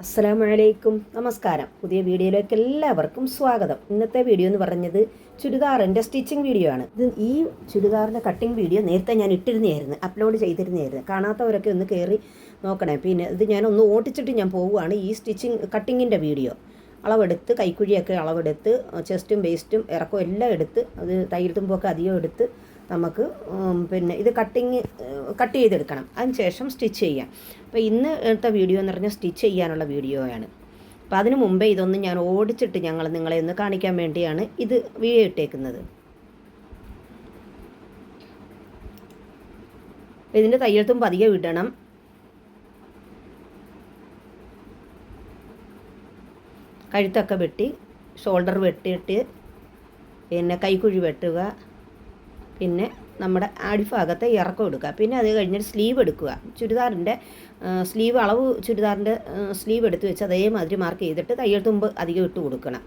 അസ്സലാമലൈക്കും. നമസ്കാരം. പുതിയ വീഡിയോയിലേക്ക് എല്ലാവർക്കും സ്വാഗതം. ഇന്നത്തെ വീഡിയോ എന്ന് പറഞ്ഞത് ചുരിദാറിന്റെ സ്റ്റിച്ചിങ് വീഡിയോ ആണ്. ഇത് ഈ ചുരിദാറിന്റെ കട്ടിങ് വീഡിയോ നേരത്തെ ഞാൻ ഇട്ടിരുന്നതായിരുന്നു അപ്ലോഡ് ചെയ്തിരുന്നതായിരുന്നു. കാണാത്തവരൊക്കെ ഒന്ന് കയറി നോക്കണേ. പിന്നെ ഇത് ഞാൻ ഒന്ന് ഓട്ടിച്ചിട്ട് ഞാൻ പോവുകയാണ് ഈ സ്റ്റിച്ചിങ് കട്ടിങ്ങിന്റെ വീഡിയോ. അളവെടുത്ത് കൈക്കുഴിയൊക്കെ അളവെടുത്ത് ചെസ്റ്റും വേസ്റ്റും ഇറക്കവും എല്ലാം എടുത്ത് അത് തയ്യൽ തുമ്പൊക്കെ അധികം എടുത്ത് നമുക്ക് പിന്നെ ഇത് കട്ടിങ് കട്ട് ചെയ്തെടുക്കണം. അതിന് ശേഷം സ്റ്റിച്ച് ചെയ്യാം. അപ്പോൾ ഇന്ന് എടുത്ത വീഡിയോ എന്ന് പറഞ്ഞാൽ സ്റ്റിച്ച് ചെയ്യാനുള്ള വീഡിയോയാണ് അപ്പോൾ അതിന് മുമ്പേ ഇതൊന്നും ഞാൻ ഓടിച്ചിട്ട് ഞങ്ങൾ നിങ്ങളെ ഒന്ന് കാണിക്കാൻ വേണ്ടിയാണ് ഇത് വീഡിയോ ഇട്ടേക്കുന്നത്. ഇതിന്റെ തയ്യൽത്തും പതിയെ വിടണം. കഴുത്തൊക്കെ വെട്ടി ഷോൾഡർ വെട്ടിയിട്ട് പിന്നെ കൈക്കുഴി വെട്ടുക. പിന്നെ നമ്മുടെ അടിഭാഗത്തെ ഇറക്കം എടുക്കുക. പിന്നെ അത് കഴിഞ്ഞിട്ട് സ്ലീവ് എടുക്കുക. ചുരിദാറിന്റെ സ്ലീവ് അളവ് ചുരിദാറിന്റെ സ്ലീവ് എടുത്ത് വെച്ച് അതേമാതിരി മാർക്ക് ചെയ്തിട്ട് തയ്യൽ തുമ്പ് അധികം ഇട്ട് കൊടുക്കണം.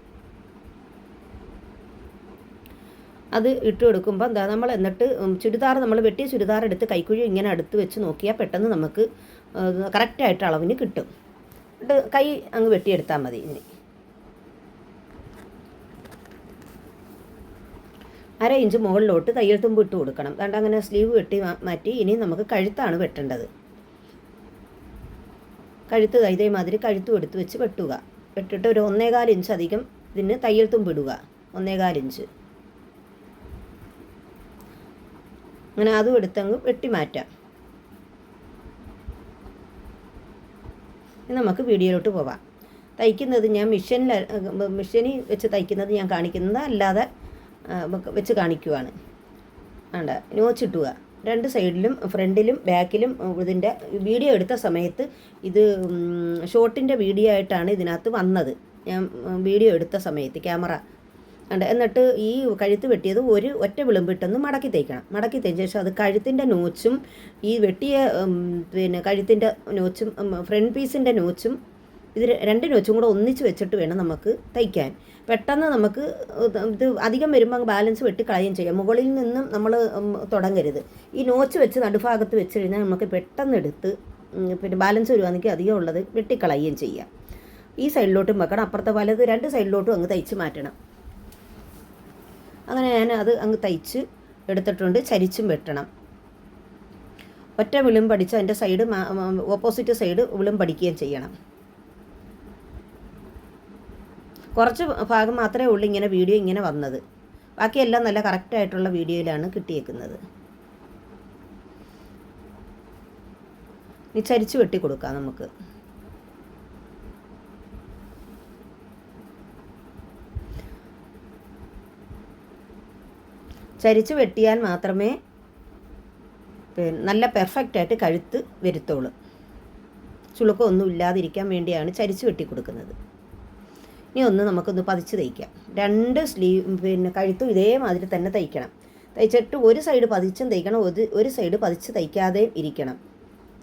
അത് ഇട്ട് കൊടുക്കുമ്പോൾ എന്താ നമ്മൾ എന്നിട്ട് ചുരിദാർ നമ്മൾ വെട്ടിയ ചുരിദാർ എടുത്ത് കൈക്കുഴി ഇങ്ങനെ അടുത്ത് വെച്ച് നോക്കിയാൽ പെട്ടെന്ന് നമുക്ക് കറക്റ്റായിട്ട് അളവിന് കിട്ടും. എന്നിട്ട് കൈ അങ്ങ് വെട്ടിയെടുത്താൽ മതി ഇനി. അര ഇഞ്ച് മുകളിലോട്ട് തയ്യൽ തുമ്പ് ഇട്ട് കൊടുക്കണം. കണ്ട? അങ്ങനെ സ്ലീവ് വെട്ടി മാറ്റി ഇനി നമുക്ക് കഴുത്താണ് വെട്ടേണ്ടത്. കഴുത്ത് കൈതേ മാതിരി കഴുത്തും എടുത്ത് വെച്ച് വെട്ടുക. വെട്ടിട്ട് ഒരു ഒന്നേകാൽ ഇഞ്ച് അധികം ഇതിന് തയ്യൽ തുമ്പ് ഇടുക. ഒന്നേകാൽ ഇഞ്ച്. അങ്ങനെ അതും എടുത്തങ്ങ് വെട്ടി മാറ്റാം. നമുക്ക് വീഡിയോയിലോട്ട് പോവാം. തയ്ക്കുന്നത് ഞാൻ മിഷനിൽ മിഷനിൽ വെച്ച് തയ്ക്കുന്നത് ഞാൻ കാണിക്കുന്നത് അല്ലാതെ വെച്ച് കാണിക്കുവാണ്. വേണ്ട നോച്ചിട്ടുക രണ്ട് സൈഡിലും ഫ്രണ്ടിലും ബാക്കിലും ഇതിന്റെ വീഡിയോ എടുത്ത സമയത്ത് ഇത് ഷോട്ടിന്റെ വീഡിയോ ആയിട്ടാണ് ഇതിനകത്ത് വന്നത്. ഞാൻ വീഡിയോ എടുത്ത സമയത്ത് ക്യാമറ. ഉണ്ട് എന്നിട്ട് ഈ കഴുത്ത് വെട്ടിയത് ഒരു ഒറ്റ വിളുമ്പിട്ടൊന്ന് മടക്കി തേക്കണം. മടക്കി തേച്ച ശേഷം അത് കഴുത്തിന്റെ നോച്ചും ഈ വെട്ടിയ പിന്നെ കഴുത്തിന്റെ നോച്ചും ഫ്രണ്ട് പീസിന്റെ നോച്ചും ഇത് രണ്ട് നോച്ചും കൂടെ ഒന്നിച്ച് വെച്ചിട്ട് വേണം നമുക്ക് തയ്ക്കാൻ. പെട്ടെന്ന് നമുക്ക് ഇത് അധികം വരുമ്പോൾ ബാലൻസ് വെട്ടി കളയുകയും ചെയ്യാം. മുകളിൽ നിന്നും നമ്മൾ തുടങ്ങരുത്. ഈ നോച്ച് വെച്ച് നടുഭാഗത്ത് വെച്ച് കഴിഞ്ഞാൽ നമുക്ക് പെട്ടെന്ന് എടുത്ത് പിന്നെ ബാലൻസ് വരുവാണെങ്കിൽ അധികം ഉള്ളത് വെട്ടിക്കളയുകയും ചെയ്യാം. ഈ സൈഡിലോട്ടും വെക്കണം. അപ്പുറത്തെ വലത് രണ്ട് സൈഡിലോട്ടും അങ്ങ് തയ്ച്ച് മാറ്റണം. അങ്ങനെ ഞാൻ അത് അങ്ങ് തയ്ച്ച് എടുത്തിട്ടുണ്ട്. ചരിച്ചും വെട്ടണം. ഒറ്റ വിളിമ്പടിച്ച് അതിന്റെ സൈഡ് ഓപ്പോസിറ്റ് സൈഡ് വിളിമ്പടിക്കുകയും ചെയ്യണം. കുറച്ച് ഭാഗം മാത്രമേ ഉള്ളൂ ഇങ്ങനെ വീഡിയോ ഇങ്ങനെ വന്നത്. ബാക്കിയെല്ലാം നല്ല കറക്റ്റായിട്ടുള്ള വീഡിയോയിലാണ് കിട്ടിയേക്കുന്നത്. ഇനി ചരിച്ച് വെട്ടി കൊടുക്കാം നമുക്ക്. ചരിച്ച് വെട്ടിയാൽ മാത്രമേ പിന്നെ നല്ല പെർഫെക്റ്റ് ആയിട്ട് കഴുത്ത് വരുത്തുള്ളൂ. ചുളുക്കമൊന്നും ഇല്ലാതിരിക്കാൻ വേണ്ടിയാണ് ചരിച്ച് വെട്ടി കൊടുക്കുന്നത്. ഇനി ഒന്ന് നമുക്കൊന്ന് പതിച്ച് തയ്ക്കാം. രണ്ട് സ്ലീവ് പിന്നെ കഴുത്തും ഇതേമാതിരി തന്നെ തയ്ക്കണം. തയ്ച്ചിട്ട് ഒരു സൈഡ് പതിച്ചും തയ്ക്കണം ഒരു ഒരു സൈഡ് പതിച്ച് തയ്ക്കാതെയും ഇരിക്കണം.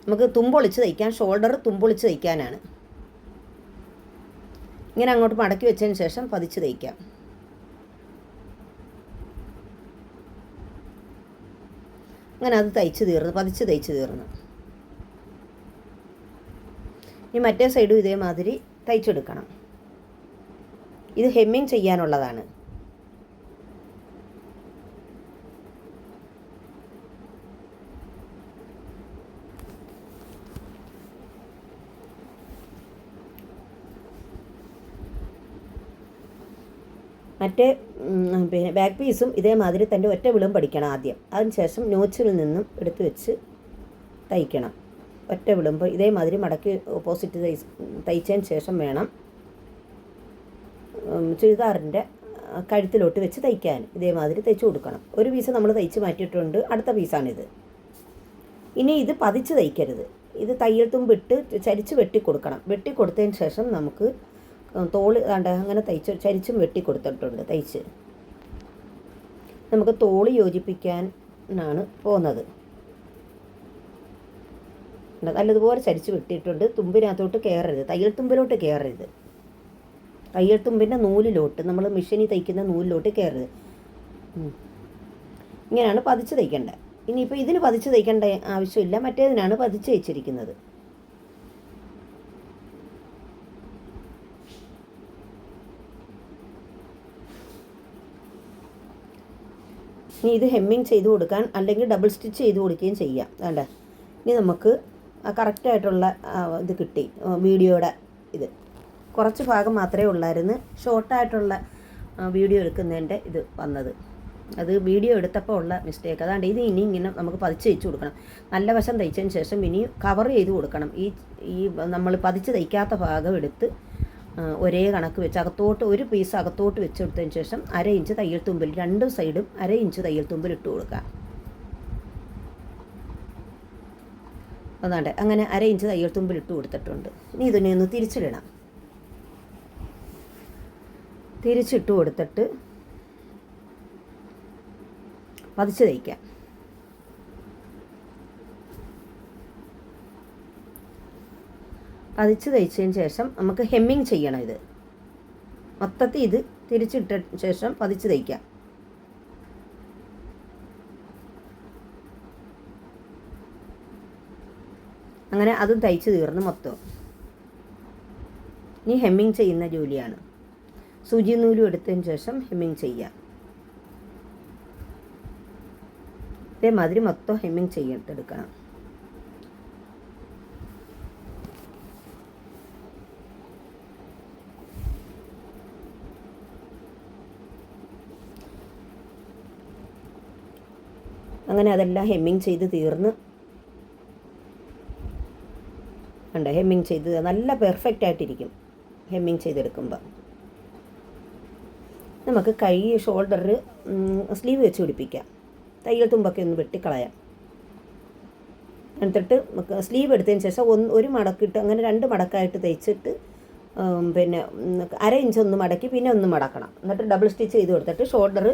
നമുക്ക് തുമ്പൊളിച്ച് തയ്ക്കാൻ ഷോൾഡർ തുമ്പൊളിച്ച് തയ്ക്കാനാണ്. ഇങ്ങനെ അങ്ങോട്ട് മടക്കി വെച്ചതിന് ശേഷം പതിച്ച് തയ്ക്കാം. അങ്ങനെ അത് തയ്ച്ച് തീർന്നു പതിച്ച് തയ്ച്ച് തീർന്നു. ഇനി മറ്റേ സൈഡും ഇതേമാതിരി തയ്ച്ചെടുക്കണം. ഇത് ഹെമ്മിങ് ചെയ്യാനുള്ളതാണ്. മറ്റേ പിന്നെ ബാക്ക് പീസും ഇതേമാതിരി തന്റെ ഒറ്റ വിളും പഠിക്കണം ആദ്യം. അതിനുശേഷം നോച്ചിൽ നിന്നും എടുത്തു വെച്ച് തയ്ക്കണം. ഒറ്റ വിളുമ്പോൾ ഇതേമാതിരി മടക്കി ഓപ്പോസിറ്റ് തയ്ച്ച് തയ്ച്ചതിന് ശേഷം വേണം ചുരിദാറിന്റെ കഴുത്തിലോട്ട് വെച്ച് തയ്ക്കാൻ ഇതേമാതിരി തയ്ച്ചു കൊടുക്കണം. ഒരു പീസ് നമ്മൾ തയ്ച്ച് മാറ്റിയിട്ടുണ്ട്. അടുത്ത പീസാണിത്. ഇനി ഇത് പതിച്ച് തയ്ക്കരുത്. ഇത് തയ്യൽ തുമ്പിട്ട് ചരിച്ച് വെട്ടിക്കൊടുക്കണം. വെട്ടിക്കൊടുത്തതിന് വെട്ടി കൊടുത്തതിന് ശേഷം നമുക്ക് തോൾ കണ്ട അങ്ങനെ തയ്ച്ച് ചരിച്ചും വെട്ടിക്കൊടുത്തിട്ടുണ്ട് തയ്ച്ച്. നമുക്ക് തോൾ യോജിപ്പിക്കാനാണ് പോകുന്നത്. നല്ലതുപോലെ ചരിച്ച് വെട്ടിയിട്ടുണ്ട്. തുമ്പിനകത്തോട്ട് കയറരുത്. തയ്യൽ തുമ്പിലോട്ട് കയറരുത്. തയ്യൽത്തുമ്പിന്റെ നൂലിലോട്ട്. നമ്മൾ മെഷീനിൽ തയ്ക്കുന്ന നൂലിലോട്ട് കയറരുത്. ഇങ്ങനെയാണ് പതിച്ച് തയ്ക്കേണ്ടത്. ഇനിയിപ്പോൾ ഇതിന് പതിച്ച് തയ്ക്കേണ്ട ആവശ്യമില്ല. മറ്റേതിനാണ് പതിച്ച് വെച്ചിരിക്കുന്നത്. ഇനി ഇത് ഹെമ്മിങ് ചെയ്ത് കൊടുക്കാൻ അല്ലെങ്കിൽ ഡബിൾ സ്റ്റിച്ച് ചെയ്ത് കൊടുക്കുകയും ചെയ്യാം. അല്ലേ ഇനി നമുക്ക് കറക്റ്റായിട്ടുള്ള ഇത് കിട്ടി. വീഡിയോയുടെ ഇത്. കുറച്ച് ഭാഗം മാത്രമേ ഉള്ളായിരുന്നു. ഷോർട്ടായിട്ടുള്ള വീഡിയോ എടുക്കുന്നതിന്റെ ഇത് വന്നത്. അത് വീഡിയോ എടുത്തപ്പോൾ ഉള്ള മിസ്റ്റേക്ക് അതാണ്ട് ഇത് ഇനി ഇങ്ങനെ നമുക്ക് പതിച്ച് തയ്ച്ച് കൊടുക്കണം. നല്ല വശം തയ്ച്ചതിന് ശേഷം ഇനി കവർ ചെയ്ത് കൊടുക്കണം. ഈ ഈ നമ്മൾ പതിച്ച് തയ്ക്കാത്ത ഭാഗം എടുത്ത് ഒരേ കണക്ക് വെച്ച് അകത്തോട്ട് ഒരു പീസ് അകത്തോട്ട് വെച്ചെടുത്തതിന് ശേഷം അര ഇഞ്ച് തയ്യൽ തുമ്പിൽ രണ്ട് സൈഡും അര ഇഞ്ച് തയ്യൽ തുമ്പിൽ ഇട്ട് കൊടുക്കുക. അതാണ്ട് അങ്ങനെ അര ഇഞ്ച് തയ്യൽ തുമ്പിൽ ഇട്ട് കൊടുത്തിട്ടുണ്ട്. ഇനി ഇതിനെ ഒന്ന് തിരിച്ചിടണം. തിരിച്ചിട്ട് കൊടുത്തിട്ട് പതിച്ച് തയ്ക്കാം പതിച്ച് തയ്ച്ചതിന് ശേഷം നമുക്ക് ഹെമ്മിങ് ചെയ്യണം ഇത്. മൊത്തത്തിൽ ഇത് തിരിച്ചിട്ട ശേഷം പതിച്ച് തയ്ക്കാം അങ്ങനെ അതും തയ്ച്ച് തീർന്ന് മൊത്തം. ഇനി ഹെമ്മിങ് ചെയ്യുന്ന ജോലിയാണ്. സൂചി നൂലും എടുത്തതിന് ശേഷം ഹെമ്മിങ് ചെയ്യാം ഇതേമാതിരി മൊത്തം ഹെമ്മിങ് ചെയ്തെടുക്കണം. അങ്ങനെ അതെല്ലാം ഹെമ്മിങ് ചെയ്ത് തീർന്ന്. ഉണ്ട് ഹെമ്മിങ് ചെയ്ത് നല്ല പെർഫെക്റ്റ് ആയിട്ടിരിക്കും ഹെമ്മിങ് ചെയ്തെടുക്കുമ്പോൾ നമുക്ക് കൈ ഷോൾഡർ സ്ലീവ് വെച്ച് പിടിപ്പിക്കാം. തയ്യൽ തുമ്പൊക്കെ ഒന്ന് വെട്ടിക്കളയാം. എന്നിട്ട് നമുക്ക് സ്ലീവ് എടുത്തതിന് ശേഷം ഒന്ന് ഒരു മടക്കിട്ട് അങ്ങനെ രണ്ട് മടക്കായിട്ട് തയ്ച്ചിട്ട് പിന്നെ അര ഇഞ്ച് ഒന്ന് മടക്കി പിന്നെ ഒന്ന് മടക്കണം. എന്നിട്ട് ഡബിൾ സ്റ്റിച്ച് ചെയ്ത് കൊടുത്തിട്ട് ഷോൾഡർ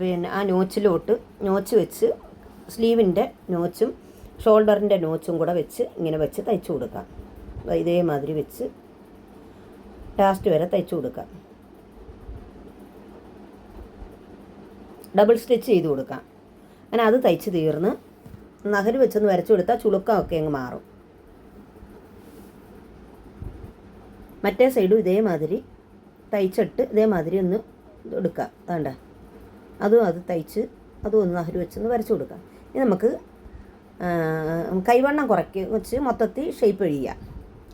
പിന്നെ ആ നോച്ചിലോട്ട് നോച്ച് വെച്ച് സ്ലീവിന്റെ നോച്ചും ഷോൾഡറിന്റെ നോച്ചും കൂടെ വെച്ച് ഇങ്ങനെ വെച്ച് തയ്ച്ചു കൊടുക്കാം. ഇതേമാതിരി വെച്ച് ലാസ്റ്റ് വരെ തയ്ച്ചു കൊടുക്കാം. ഡബിൾ സ്റ്റിച്ച് ചെയ്ത് കൊടുക്കാം. അങ്ങനെ അത് തയ്ച്ച് തീർന്ന് നഹരി വെച്ചൊന്ന് വരച്ചു കൊടുത്താൽ ചുളുക്കമൊക്കെ അങ്ങ് മാറും. മറ്റേ സൈഡും ഇതേമാതിരി തയ്ച്ചിട്ട് ഇതേമാതിരി ഒന്ന് എടുക്കാം. വേണ്ട അതും അത് തയ്ച്ച് അതും ഒന്ന് നഹര് വെച്ചൊന്ന് വരച്ചു കൊടുക്കാം. ഇനി നമുക്ക് കൈവണ്ണം കുറയ്ക്ക് വെച്ച് മൊത്തത്തിൽ ഷേപ്പ് ചെയ്യാം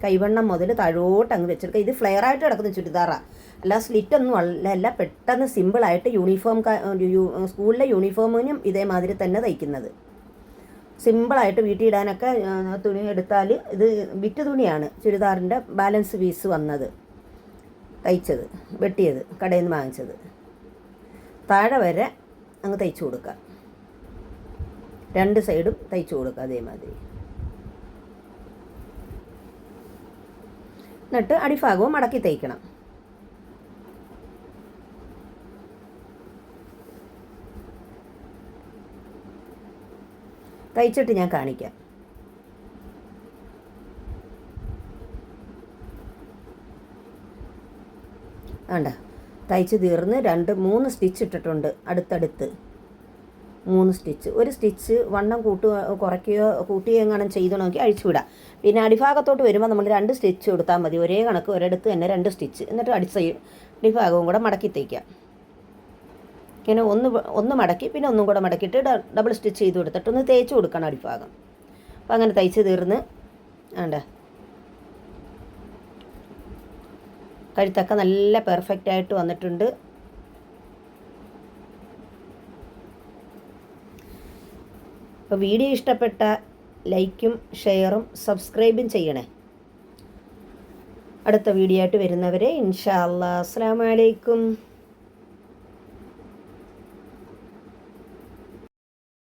കൈവണ്ണം മുതൽ താഴോട്ട് അങ്ങ് വെച്ചെടുക്കുക. ഇത് ഫ്ലെയർ ആയിട്ട് കിടക്കുന്ന ചുരിദാറാണ് അല്ല സ്ലിറ്റ് ഒന്നും അല്ല അല്ല പെട്ടെന്ന് സിമ്പിളായിട്ട് യൂണിഫോം സ്കൂളിലെ യൂണിഫോമിനും ഇതേമാതിരി തന്നെ തയ്ക്കുന്നത്. സിമ്പിളായിട്ട് വീട്ടിൽ ഇടാനൊക്കെ തുണി എടുത്താൽ ഇത് വിറ്റ് തുണിയാണ് ചുരിദാറിന്റെ ബാലൻസ് പീസ് വന്നത്. തയ്ച്ചത് വെട്ടിയത് കടയിൽ നിന്ന് വാങ്ങിച്ചത്. താഴെ വരെ അങ്ങ് തയ്ച്ചു കൊടുക്കുക. രണ്ട് സൈഡും തയ്ച്ചു കൊടുക്കുക അതേമാതിരി. എന്നിട്ട് അടിഭാഗവും മടക്കി തയ്ക്കണം തയ്ച്ചിട്ട് ഞാൻ കാണിക്കാം. വേണ്ട തയ്ച്ച് തീർന്ന് രണ്ട് മൂന്ന് സ്റ്റിച്ച് ഇട്ടിട്ടുണ്ട് അടുത്തടുത്ത്. മൂന്ന് സ്റ്റിച്ച്. ഒരു സ്റ്റിച്ച് വണ്ണം കൂട്ടുക കുറയ്ക്കുകയോ കൂട്ടുകയോ എങ്ങാനും ചെയ്തണമെങ്കിൽ അഴിച്ചു വിടാം. പിന്നെ അടിഭാഗത്തോട്ട് വരുമ്പോൾ നമ്മൾ രണ്ട് സ്റ്റിച്ച് കൊടുത്താൽ മതി. ഒരേ കണക്ക് ഒരിടത്ത് തന്നെ രണ്ട് സ്റ്റിച്ച്. എന്നിട്ട് അടിച്ച അടിഭാഗവും കൂടെ മടക്കി തയ്ക്കാം ഇങ്ങനെ ഒന്ന് ഒന്ന് മടക്കി പിന്നെ ഒന്നും കൂടെ മടക്കിയിട്ട് ഡബിൾ സ്റ്റിച്ച് ചെയ്ത് കൊടുത്തിട്ട് ഒന്ന് തേച്ച് കൊടുക്കണം അടിഭാഗം. അപ്പോൾ അങ്ങനെ തയ്ച്ച് തീർന്ന്. ആണ്ട്. കഴുത്തൊക്കെ നല്ല പെർഫെക്റ്റ് ആയിട്ട് വന്നിട്ടുണ്ട്. അപ്പോൾ വീഡിയോ ഇഷ്ടപ്പെട്ട ലൈക്കും ഷെയറും സബ്സ്ക്രൈബും ചെയ്യണേ. അടുത്ത വീഡിയോ ആയിട്ട് വരുന്നവരെ ഇൻഷാ അല്ലാ അസ്സാം വലൈക്കും